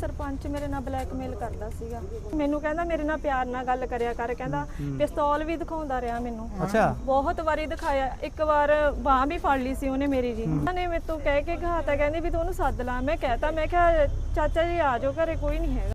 ਸਰਪੰਚ ਮੇਰੇ ਨਾਲ ਬਲੈਕਮੇਲ ਕਰਦਾ ਸੀਗਾ। ਮੈਨੂੰ ਕਹਿੰਦਾ ਮੇਰੇ ਨਾਲ ਪਿਆਰ ਨਾਲ ਗੱਲ ਕਰਿਆ ਕਰ ਕਹਿੰਦਾ ਪਿਸਤੌਲ ਵੀ ਦਿਖਾਉਂਦਾ ਰਿਹਾ ਮੈਨੂੰ। ਅੱਛਾ। ਬਹੁਤ ਵਾਰੀ ਦਿਖਾਇਆ। ਇੱਕ ਵਾਰ ਬਾਹ ਵੀ ਫੜ ਲਈ ਸੀ ਉਹਨੇ ਮੇਰੀ ਜੀ। ਉਹਨਾਂ ਨੇ ਮੇਰੇ ਤੋਂ ਕਹਿ ਕੇ ਘਾਤਾ ਕਹਿੰਦੇ ਵੀ ਤੂੰ ਉਹਨੂੰ ਸੱਦ ਲਾ। ਮੈਂ ਕਹਿਤਾ ਮੈਂ ਕਿਹਾ ਚਾਚਾ ਜੀ ਆ ਜਾਓ ਘਰੇ ਕੋਈ ਨਹੀਂ ਹੈਗਾ।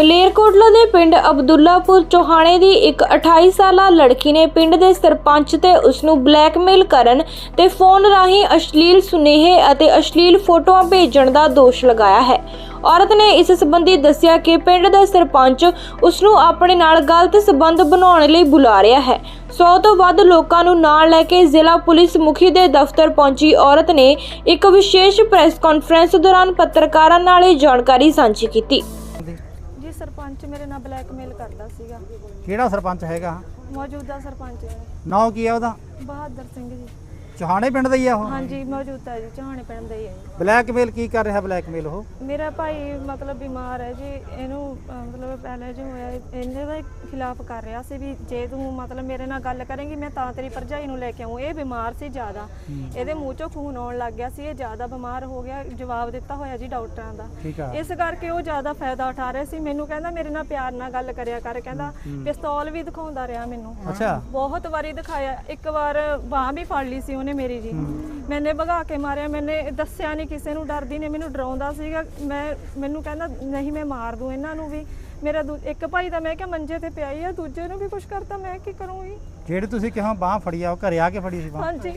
ਮਲੇਰਕੋਟਲਾ ਦੇ ਪਿੰਡ ਅਬਦੁੱਲਾਪੁਰ ਚੋਹਾਣੇ ਦੀ ਇੱਕ 28 ਸਾਲਾ ਲੜਕੀ ਨੇ ਪਿੰਡ ਦੇ ਸਰਪੰਚ ਤੇ ਉਸ ਨੂੰ ਬਲੈਕਮੇਲ ਕਰਨ ਤੇ ਫੋਨ ਰਾਹੀਂ ਅਸ਼ਲੀਲ ਸੁਨੇਹੇ ਅਤੇ ਅਸ਼ਲੀਲ ਫੋਟੋਆਂ ਭੇਜਣ ਦਾ ਦੋਸ਼ ਲਗਾਇਆ ਹੈ। ਔਰਤ ਨੇ ਇਸ ਸੰਬੰਧੀ ਦੱਸਿਆ ਕਿ ਪਿੰਡ ਦਾ ਸਰਪੰਚ ਉਸ ਨੂੰ ਆਪਣੇ ਨਾਲ ਗਲਤ ਸਬੰਧ ਬਣਾਉਣ ਲਈ ਬੁਲਾ ਰਿਹਾ ਹੈ। 100 ਤੋਂ ਵੱਧ ਲੋਕਾਂ ਨੂੰ ਨਾਲ ਲੈ ਕੇ ਜ਼ਿਲ੍ਹਾ ਪੁਲਿਸ ਮੁਖੀ ਦੇ ਦਫ਼ਤਰ ਪਹੁੰਚੀ ਔਰਤ ਨੇ ਇੱਕ ਵਿਸ਼ੇਸ਼ ਪ੍ਰੈਸ ਕਾਨਫਰੰਸ ਦੌਰਾਨ ਪੱਤਰਕਾਰਾਂ ਨਾਲ ਇਹ ਜਾਣਕਾਰੀ ਸਾਂਝੀ ਕੀਤੀ। ਜੀ ਸਰਪੰਚ ਮੇਰੇ ਨਾਲ ਬਲੈਕਮੇਲ ਕਰਦਾ ਸੀਗਾ। ਕਿਹੜਾ ਸਰਪੰਚ ਹੈਗਾ? ਮੌਜੂਦਾ ਸਰਪੰਚ। ਹੈ ਨਾਂ ਕੀ ਹੈ ਉਹਦਾ? ਬਹਾਦਰ ਸਿੰਘ ਜੀ। ਚੋਹਾਣੇ ਪਿੰਡ ਦਾ ਹੀ ਆ ਉਹ? ਹਾਂਜੀ ਮੌਜੂਦਾ ਜੀ ਚਾਹਣੇ ਪਿੰਡ ਦਾ ਹੀ ਹੈ ਜੀ। ਬਲੈਕਮੇਲ ਕੀ ਕਰ ਰਿਹਾ ਬਲੈਕਮੇਲ ਉਹ? ਮੇਰਾ ਭਾਈ ਮਤਲਬ ਬਿਮਾਰ ਹੈ ਜੀ ਇਹਨੂੰ ਅਹ, ਮਤਲਬ ਪਹਿਲੇ ਜੋ ਹੋਇਆ ਇਹ- ਇਹਦੇ ਦਾ ਖਿਲਾਫ ਕਰ ਰਿਹਾ ਸੀ ਵੀ ਜੇ ਤੂੰ ਮਤਲਬ ਮੇਰੇ ਨਾਲ ਗੱਲ ਕਰੇਂਗੀ ਮੈਂ ਤਾਂ ਤੇਰੀ ਭਰਜਾਈ ਨੂੰ ਲੈ ਕੇ ਆਉਂ ਇਹ ਬਿਮਾਰ ਸੀ ਜ਼ਿਆਦਾ। ਇਹਦੇ ਮੂੰਹ ਚੋਂ ਖੂਨ ਆਉਣ ਲੱਗ ਗਿਆ ਸੀ ਇਹ ਜ਼ਿਆਦਾ ਬਿਮਾਰ ਹੋ ਗਿਆ ਜਵਾਬ ਦਿੱਤਾ ਹੋਇਆ ਜੀ ਡਾਕਟਰਾਂ ਦਾ। ਠੀਕ ਆ। ਇਸ ਕਰਕੇ ਉਹ ਜ਼ਿਆਦਾ ਫਾਇਦਾ ਉਠਾ ਰਿਹਾ ਸੀ। ਮੈਨੂੰ ਕਹਿੰਦਾ ਮੇਰੇ ਨਾਲ ਪਿਆਰ ਨਾਲ ਗੱਲ ਕਰਿਆ ਕਰ ਕਹਿੰਦਾ ਪਿਸਤੌਲ ਵੀ ਦਿਖਾਉਂਦਾ ਰਿਹਾ ਮੈਨੂੰ। ਅੱਛਾ। ਬਹੁਤ ਵਾਰੀ ਦਿਖਾਇਆ। ਇੱਕ ਵਾਰ ਬਾਹ ਵੀ ਫੜ ਲਈ ਸੀ ਉਹਨੇ। ਮੇਰੀ ਜੀ। ਮੈਨੇ ਭਗਾ ਕੇ ਮਾਰਿਆ ਮੈਨੇ ਦੱਸਿਆ ਨਹੀਂ ਕਿਸੇ ਨੂੰ ਡਰਦੀ ਨੇ ਮੈਨੂੰ ਡਰਾਉਂਦਾ ਸੀਗਾ। ਮੈਂ ਮੈਨੂੰ ਕਹਿੰਦਾ ਨਹੀਂ ਮੈਂ ਮਾਰ ਦੂੰ ਇਹਨਾਂ ਨੂੰ ਵੀ। ਮੇਰਾ ਦੂ- ਇੱਕ ਭਾਈ ਦਾ ਮੈਂ ਕਿਹਾ ਮੰਜੇ ਤੇ ਪਿਆ ਹੀ ਆ ਦੂਜੇ ਨੂੰ ਵੀ ਕੁਝ ਕਰਤਾ ਮੈਂ ਕੀ ਕਰੂੰਗੀ ਜਿਹੜੀ ਤੁਸੀਂ ਕਿਹਾ ਬਾਹ ਫੜੀ ਆ ਉਹ ਘਰੇ ਆ ਕੇ ਫੜੀ ਸੀ ਬਾਹ। ਹਾਂਜੀ।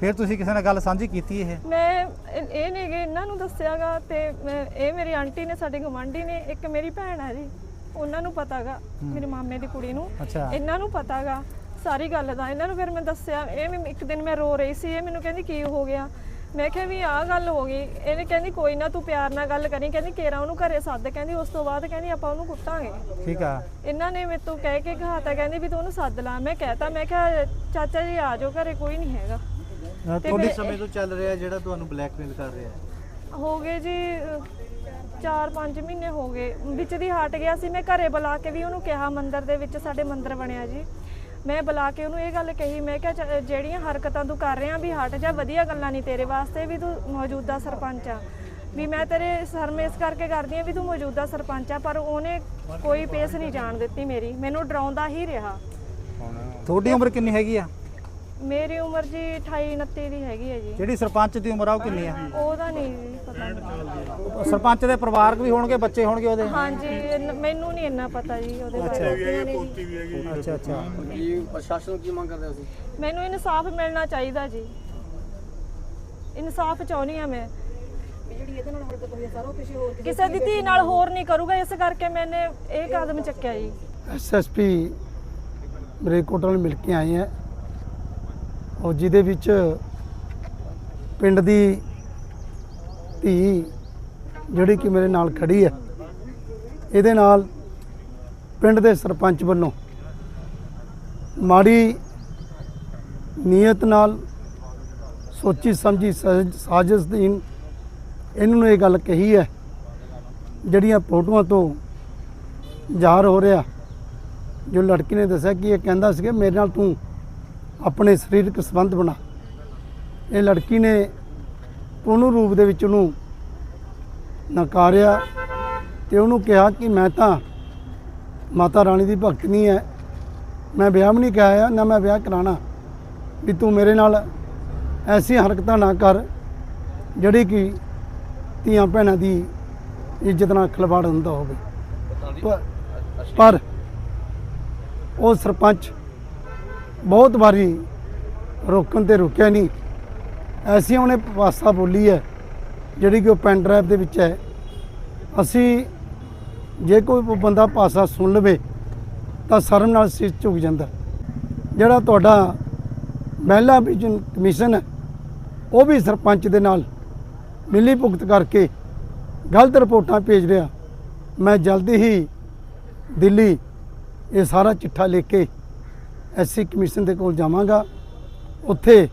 ਫਿਰ ਤੁਸੀਂ ਕਿਸੇ ਨਾਲ ਗੱਲ ਸਾਂਝੀ ਕੀਤੀ ਇਹ? ਮੈਂ ਇਹ ਇਹ ਨਹੀਂ ਗੇ ਇਹਨਾਂ ਨੂੰ ਦੱਸਿਆਗਾ ਤੇ ਮੈਂ- ਇਹ ਮੇਰੀ ਆਂਟੀ ਨੇ ਸਾਡੇ ਗਵਾਂਢੀ ਨੇ ਇੱਕ ਮੇਰੀ ਭੈਣ ਹੈ ਜੀ। ਉਹਨਾਂ ਨੂੰ ਪਤਾਗਾ ਮੇਰੇ ਮਾਮੇ ਦੀ ਕੁੜੀ ਨੂੰ। ਅੱਛਾ। ਇਹਨਾਂ ਨੂੰ ਪਤਾਗਾ ਸਾਰੀ ਗੱਲ ਦਾ। ਇਹਨਾਂ ਨੂੰ ਫਿਰ ਮੈਂ ਦੱਸਿਆ ਇਹ ਵੀ ਇੱਕ ਦਿਨ ਮੈਂ ਰੋ ਰਹੀ ਸੀ ਇਹ ਮੈਨੂੰ ਕਹਿੰਦੀ ਕੀ ਹੋ ਗਿਆ? ਮੈਂ ਕਿਹਾ ਵੀ ਆਹ ਗੱਲ ਹੋ ਗਈ। ਇਹਨੇ ਕਹਿੰਦੀ ਕੋਈ ਨਾ ਤੂੰ ਪਿਆਰ ਨਾਲ ਗੱਲ ਕਰੀ। ਕਹਿੰਦੀ ਕੇਰਾ ਉਹਨੂੰ ਘਰੇ ਸੱਦ। ਕਹਿੰਦੀ ਉਸ ਤੋਂ ਬਾਅਦ ਕਹਿੰਦੀ ਆਪਾਂ ਉਹਨੂੰ ਕੁੱਟਾਂਗੇ। ਠੀਕ ਆ। ਇਹਨਾਂ ਨੇ ਤੋਂ ਕਹਿ ਕੇ ਘਾਤਾ ਕਹਿੰਦੀ ਵੀ ਤੂੰ ਉਹਨੂੰ ਸੱਦ ਲਾ। ਮੈਂ ਕਹਿਤਾ ਮੈਂ ਕਿਹਾ ਚਾਚਾ ਜੀ ਆ ਜਾਓ ਘਰੇ ਕੋਈ ਨਹੀਂ ਹੈਗਾ। ਤੁਹਾਡੀ ਸਮੇਂ ਤੋਂ ਚੱਲ ਰਿਹਾ ਜਿਹੜਾ ਤੁਹਾਨੂੰ ਬਲੈਕਮੇਲ ਕਰ ਰਿਹਾ ਹੈ। ਹੋ ਗਏ ਜੀ 4-5 ਮਹੀਨੇ ਹੋ ਗਏ। ਵਿੱਚ ਦੀ ਹਟ ਗਿਆ ਸੀ ਮੈਂ ਘਰੇ ਬੁਲਾ ਕੇ ਵੀ ਉਹਨੂੰ ਕਿਹਾ ਮੰਦਿਰ ਦੇ ਵਿੱਚ ਸਾਡੇ ਮੰਦਿਰ ਬਣਿਆ ਜੀ। ਮੈਂ ਬੁਲਾ ਕੇ ਉਹਨੂੰ ਇਹ ਗੱਲ ਕਹੀ, ਮੈਂ ਕਿਹਾ ਜਿਹੜੀਆਂ ਹਰਕਤਾਂ ਤੂੰ ਕਰ ਰਿਹਾ ਵੀ ਹਟ ਜਾ, ਵਧੀਆ ਗੱਲਾਂ ਨਹੀਂ ਤੇਰੇ ਵਾਸਤੇ ਵੀ ਤੂੰ ਮੌਜੂਦਾ ਸਰਪੰਚ ਆ। ਵੀ ਮੈਂ ਤੇਰੇ ਸਰਮੇਸ ਕਰਕੇ ਕਰਦੀ ਆ ਵੀ ਤੂੰ ਮੌਜੂਦਾ ਸਰਪੰਚ ਆ, ਪਰ ਉਹਨੇ ਕੋਈ ਪੇਸ ਨਹੀਂ ਜਾਣ ਦਿੱਤੀ ਮੇਰੀ। ਮੈਨੂੰ ਡਰਾਉਂਦਾ ਹੀ ਰਿਹਾ। ਤੁਹਾਡੀ ਉਮਰ ਕਿੰਨੀ ਹੈਗੀ ਆ? ਮੇਰੀ ਉਮਰ ਜੀ 28 29 ਦੀ ਹੈਗੀ ਹੈ ਜੀ। ਜਿਹੜੀ ਸਰਪੰਚ ਦੀ ਉਮਰ ਆ ਉਹ ਕਿੰਨੀ ਆ? ਉਹਦਾ ਨਹੀਂ ਜੀ ਪਤਾ ਸਰਪੰਚ ਦੇ ਪਰਿਵਾਰਕ ਵੀ ਹੋਣਗੇ ਬੱਚੇ ਹੋਣਗੇ ਉਹਦੇ? ਹਾਂਜੀ ਇੰਨ- ਮੈਨੂੰ ਨਹੀਂ ਇੰਨਾ ਪਤਾ ਜੀ ਉਹਦੇ ਬਾਰੇ। ਅੱਛਾ ਅੱਛਾ। ਕੀ ਪ੍ਰਸ਼ਾਸਨ ਨੂੰ ਕੀ ਮੰਗ ਕਰਦੇ ਹੋ ਤੁਸੀਂ? ਮੈਨੂੰ ਇਨਸਾਫ ਮਿਲਣਾ ਚਾਹੀਦਾ ਜੀ। ਇਨਸਾਫ ਚਾਹੁੰਦੀ ਆ ਮੈਂ। ਕਿਸੇ ਦੀ ਧੀ ਨਾਲ ਹੋਰ ਨਹੀਂ ਕਰੂਗਾ ਇਸ ਕਰਕੇ ਮੈਨੇ ਇਹ ਕਦਮ ਚੱਕਿਆ ਜੀ। ਐਸਐਸਪੀ ਮਰੇਕੋਟਲ ਮਿਲ ਕੇ ਆਏ ਹੈ ਔਰ ਜਿਹਦੇ ਵਿੱਚ ਪਿੰਡ ਦੀ ਧੀ ਜਿਹੜੀ ਕਿ ਮੇਰੇ ਨਾਲ ਖੜੀ ਹੈ, ਇਹਦੇ ਨਾਲ ਪਿੰਡ ਦੇ ਸਰਪੰਚ ਵੱਲੋਂ ਮਾੜੀ ਨੀਅਤ ਨਾਲ ਸੋਚੀ ਸਮਝੀ ਸਾਜ਼- ਸਾਜ਼ਿਸ਼ ਦੀ ਇਹਨਾਂ ਨੂੰ ਇਹ ਗੱਲ ਕਹੀ ਹੈ, ਜਿਹੜੀਆਂ ਫੋਟੋਆਂ ਤੋਂ ਜ਼ਾਹਰ ਹੋ ਰਿਹਾ, ਜੋ ਲੜਕੀ ਨੇ ਦੱਸਿਆ ਕਿ ਇਹ ਕਹਿੰਦਾ ਸੀ ਕਿ ਮੇਰੇ ਨਾਲ ਤੂੰ ਆਪਣੇ ਸਰੀਰਕ ਸੰਬੰਧ ਬਣਾ। ਇਹ ਲੜਕੀ ਨੇ ਪੂਰਨ ਰੂਪ ਦੇ ਵਿੱਚ ਉਹਨੂੰ ਨਕਾਰਿਆ ਤੇ ਉਹਨੂੰ ਕਿਹਾ ਕਿ ਮੈਂ ਤਾਂ ਮਾਤਾ ਰਾਣੀ ਦੀ ਭਗਤ ਨਹੀਂ ਹੈ ਮੈਂ ਵਿਆਹ ਵੀ ਨਹੀਂ ਕਰਾਇਆ ਨਾ ਮੈਂ ਵਿਆਹ ਕਰਾਣਾ ਵੀ ਤੂੰ ਮੇਰੇ ਨਾਲ ਐਸੀਆਂ ਹਰਕਤਾਂ ਨਾ ਕਰ ਜਿਹੜੀ ਕਿ ਧੀਆਂ ਭੈਣਾਂ ਦੀ ਇੱਜ਼ਤ ਨਾਲ ਖਿਲਵਾੜ ਹੁੰਦਾ ਹੋਵੇ। ਪਰ ਉਹ ਸਰਪੰਚ ਬਹੁਤ ਵਾਰੀ ਰੋਕਣ ਤੇ ਰੁਕਿਆ ਨਹੀਂ। ਐਸੀ ਉਹਨੇ ਭਾਸ਼ਾ ਬੋਲੀ ਹੈ, ਜਿਹੜੀ ਕਿ ਉਹ ਪੈਨ ਡਰਾਈਵ ਦੇ ਵਿੱਚ ਹੈ। ਅਸੀਂ ਜੇ ਕੋਈ ਬੰਦਾ ਭਾਸ਼ਾ ਸੁਣ ਲਵੇ, ਤਾਂ ਸ਼ਰਮ ਨਾਲ ਸਿਰ ਝੁਕ ਜਾਂਦਾ। ਜਿਹੜਾ ਤੁਹਾਡਾ ਮਹਿਲਾ ਵਿਜਨ ਕਮਿਸ਼ਨ ਹੈ, ਉਹ ਵੀ ਸਰਪੰਚ ਦੇ ਨਾਲ ਮਿਲੀ ਭੁਗਤ ਕਰਕੇ ਗਲਤ ਰਿਪੋਰਟਾਂ ਭੇਜ ਰਿਹਾ। ਮੈਂ ਜਲਦੀ ਹੀ ਦਿੱਲੀ ਇਹ ਸਾਰਾ ਚਿੱਠਾ ਲਿਖ ਕੇ ਐਸਸੀ ਕਮਿਸ਼ਨ ਦੇ ਕੋਲ ਜਾਵਾਂਗਾ। ਉੱਥੇ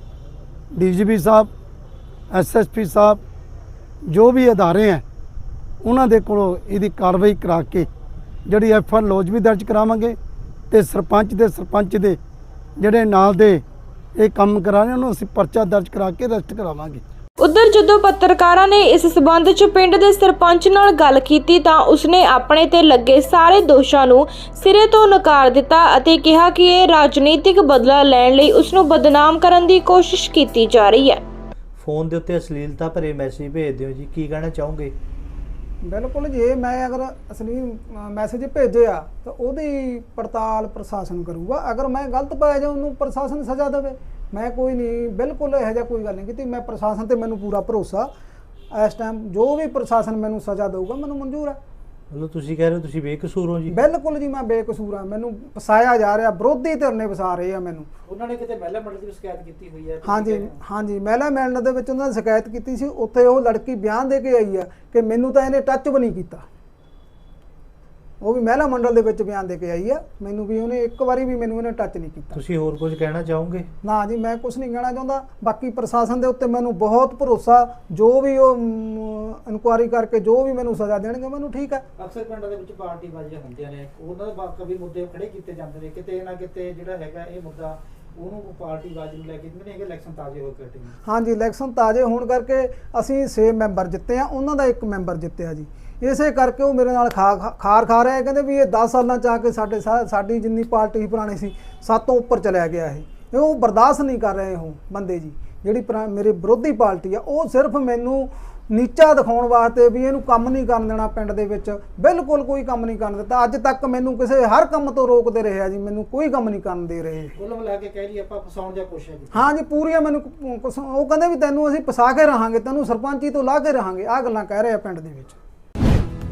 ਡੀਜੀਪੀ ਸਾਹਿਬ, ਐਸਐਸਪੀ ਸਾਹਿਬ, ਜੋ ਵੀ ਅਦਾਰੇ ਹੈ, ਉਹਨਾਂ ਦੇ ਕੋਲੋਂ ਇਹਦੀ ਕਾਰਵਾਈ ਕਰਾ ਕੇ ਜਿਹੜੀ ਐਫ ਆਰ ਲੌਜ ਵੀ ਦਰਜ ਕਰਾਵਾਂਗੇ ਤੇ ਸਰਪੰਚ ਦੇ ਸਰਪੰਚ ਦੇ ਜਿਹੜੇ ਨਾਲ ਦੇ ਇਹ ਕੰਮ ਕਰਾ ਰਹੇ ਉਹਨੂੰ ਅਸੀਂ ਪਰਚਾ ਦਰਜ ਕਰਾ ਕੇ ਅਰੈਸਟ ਕਰਾਵਾਂਗੇ। ਜਦੋਂ ਪੱਤਰਕਾਰਾਂ ਨੇ ਇਸ ਸਬੰਧ 'ਚ ਪਿੰਡ ਦੇ ਸਰਪੰਚ ਨਾਲ ਗੱਲ ਕੀਤੀ ਤਾਂ ਉਸਨੇ ਆਪਣੇ ਤੇ ਲੱਗੇ ਸਾਰੇ ਦੋਸ਼ਾਂ ਨੂੰ ਸਿਰੇ ਤੋਂ ਨਕਾਰ ਦਿੱਤਾ ਅਤੇ ਕਿਹਾ ਕਿ ਇਹ ਰਾਜਨੀਤਿਕ ਬਦਲਾ ਲੈਣ ਲਈ ਉਸ ਨੂੰ ਬਦਨਾਮ ਕਰਨ ਦੀ ਕੋਸ਼ਿਸ਼ ਕੀਤੀ ਜਾ ਰਹੀ ਹੈ। ਫੋਨ ਦੇ ਉੱਤੇ ਅਸ਼ਲੀਲਤਾ ਭਰੇ ਮੈਸੇਜ ਭੇਜਦੇ ਹੋ ਜੀ ਕੀ ਕਹਿਣਾ ਚਾਹੋਗੇ? ਬਿਲਕੁਲ ਜੇ ਮੈਂ ਅਗਰ ਅਸਲੀ ਮੈਸੇਜ ਭੇਜਿਆ ਤਾਂ ਉਹਦੀ ਪੜਤਾਲ ਪ੍ਰਸ਼ਾਸਨ ਕਰੂਗਾ। ਅਗਰ ਮੈਂ ਗਲਤ ਪਾਇਆ ਜਾਂ ਉਹਨੂੰ ਪ੍ਰਸ਼ਾਸਨ ਸਜ਼ਾ ਦੇਵੇ ਮੈਂ ਕੋਈ ਨਹੀਂ ਬਿਲਕੁਲ ਇਹੋ ਜਿਹਾ ਕੋਈ ਗੱਲ ਨਹੀਂ ਕੀਤੀ। ਮੈਂ ਪ੍ਰਸ਼ਾਸਨ ਤੇ ਮੈਨੂੰ ਪੂਰਾ ਭਰੋਸਾ। ਇਸ ਟਾਈਮ ਜੋ ਵੀ ਪ੍ਰਸ਼ਾਸਨ ਮੈਨੂੰ ਸਜ਼ਾ ਦੇਊਗਾ ਮੈਨੂੰ ਮਨਜ਼ੂਰ ਹੈ। ਮਤਲਬ ਤੁਸੀਂ ਕਹਿ ਰਹੇ ਹੋ ਤੁਸੀਂ ਬੇਕਸੂਰ ਹੋ ਜੀ? ਬਿਲਕੁਲ ਜੀ ਮੈਂ ਬੇਕਸੂਰ ਹਾਂ। ਮੈਨੂੰ ਫਸਾਇਆ ਜਾ ਰਿਹਾ ਵਿਰੋਧੀ ਧਿਰ ਨੇ ਫਸਾ ਰਹੇ ਆ ਮੈਨੂੰ। ਉਹਨਾਂ ਨੇ ਕਿਤੇ ਮਹਿਲਾ ਮੰਡਲ ਦੀ ਸ਼ਿਕਾਇਤ ਕੀਤੀ ਹੋਈ ਹੈ? ਹਾਂਜੀ ਹਾਂਜੀ। ਮਹਿਲਾ ਮਿਲਣ ਦੇ ਵਿੱਚ ਉਹਨਾਂ ਨੇ ਸ਼ਿਕਾਇਤ ਕੀਤੀ ਸੀ। ਉੱਥੇ ਉਹ ਲੜਕੀ ਬਿਆਨ ਦੇ ਕੇ ਆਈ ਆ ਕਿ ਮੈਨੂੰ ਤਾਂ ਇਹਨੇ ਟੱਚ ਵੀ ਨਹੀਂ ਕੀਤਾ। ਉਹ ਵੀ ਮਹਿਲਾ ਮੰਡਲ ਦੇ ਵਿੱਚ ਬਿਆਨ ਦੇ ਕੇ ਆਈ ਆ। ਮੈਨੂੰ ਵੀ ਉਹਨੇ ਇੱਕ ਵਾਰੀ ਵੀ ਮੈਨੂੰ ਇਹਨੇ ਟੱਚ ਨਹੀਂ ਕੀਤਾ। ਤੁਸੀਂ ਹੋਰ ਕੁਝ ਕਹਿਣਾ ਚਾਹੋਗੇ? ਨਾ ਜੀ ਮੈਂ ਕੁਝ ਨਹੀਂ ਕਹਿਣਾ ਚਾਹੁੰਦਾ। ਬਾਕੀ ਪ੍ਰਸ਼ਾਸਨ ਦੇ ਉੱਤੇ ਮੈਨੂੰ ਬਹੁਤ ਭਰੋਸਾ ਜੋ ਵੀ ਉਹ ਇਨਕੁਆਰੀ ਕਰਕੇ ਜੋ ਵੀ ਮੈਨੂੰ ਸਜ਼ਾ ਦੇਣਗੇ ਮੈਨੂੰ ਠੀਕ ਹੈ ਅਕਸਰ ਪਿੰਡਾਂ ਦੇ ਵਿੱਚ ਪਾਰਟੀ ਬਾਜ਼ੀਆਂ ਹੁੰਦੀਆਂ ਨੇ। ਉਹਨਾਂ ਦੇ ਬਾਕੀ ਵੀ ਮੁੱਦੇ ਖੜੇ ਕੀਤੇ ਜਾਂਦੇ ਨੇ। ਕਿਤੇ ਨਾ ਕਿਤੇ ਜਿਹੜਾ ਹੈਗਾ ਇਹ ਮੁੱਦਾ ਉਹਨੂੰ ਪਾਰਟੀ ਬਾਜ਼ੀ ਨੂੰ ਲੈ ਕੇ ਨਹੀਂ ਹੈਗੇ ਇਲੈਕਸ਼ਨ ਤਾਜ਼ੇ ਹੋ ਕੇ ਹਟੇ ਨੇ। ਹਾਂਜੀ ਇਲੈਕਸ਼ਨ ਤਾਜ਼ੇ ਹੋਣ ਕਰਕੇ ਅਸੀਂ 6 ਮੈਂਬਰ ਜਿੱਤੇ ਆ। ਉਹਨਾਂ ਦਾ ਇੱਕ ਮੈਂਬਰ ਜਿੱਤਿਆ ਜੀ। ਇਸੇ ਕਰਕੇ ਉਹ ਮੇਰੇ ਨਾਲ ਖਾ ਖਾਰ ਖਾ ਰਿਹਾ ਕਹਿੰਦੇ ਵੀ ਇਹ 10 ਸਾਲਾਂ ਚ ਆ ਕੇ ਸਾਡੇ ਸਾਡੀ ਜਿੰਨੀ ਪਾਰਟੀ ਸੀ ਪੁਰਾਣੀ ਸੀ ਸਾਤੋਂ ਉੱਪਰ ਚਲਿਆ ਗਿਆ ਇਹ। ਉਹ ਬਰਦਾਸ਼ਤ ਨਹੀਂ ਕਰ ਰਹੇ ਉਹ ਬੰਦੇ ਜੀ। ਜਿਹੜੀ ਮੇਰੇ ਵਿਰੋਧੀ ਪਾਰਟੀ ਆ ਉਹ ਸਿਰਫ ਮੈਨੂੰ ਨੀਚਾ ਦਿਖਾਉਣ ਵਾਸਤੇ ਵੀ ਇਹਨੂੰ ਕੰਮ ਨਹੀਂ ਕਰਨ ਦੇਣਾ ਪਿੰਡ ਦੇ ਵਿੱਚ। ਬਿਲਕੁਲ ਕੋਈ ਕੰਮ ਨਹੀਂ ਕਰਨ ਦਿੱਤਾ। ਅੱਜ ਤੱਕ ਮੈਨੂੰ ਕਿਸੇ ਹਰ ਕੰਮ ਤੋਂ ਰੋਕਦੇ ਰਹੇ ਆ ਜੀ। ਮੈਨੂੰ ਕੋਈ ਕੰਮ ਨਹੀਂ ਕਰਨ ਦੇ ਰਹੇ। ਕੁੱਲ ਮਿਲਾ ਕੇ ਕਹਿ ਲਈ ਆਪਾਂ ਫਸਾਉਣ ਦੀ ਕੋਸ਼ਿਸ਼ ਕੀਤੀ ਹਾਂ ਜੀ ਪੂਰੀਆਂ ਮੈਨੂੰ ਉਹ ਕਹਿੰਦੇ ਵੀ ਤੈਨੂੰ ਅਸੀਂ ਫਸਾ ਕੇ ਰਹਾਂਗੇ ਤੈਨੂੰ ਸਰਪੰਚੀ ਤੋਂ ਲਾ ਕੇ ਰਹਾਂਗੇ। ਆਹ ਗੱਲਾਂ ਕਹਿ ਰਹੇ ਆ ਪਿੰਡ ਦੇ ਵਿੱਚ।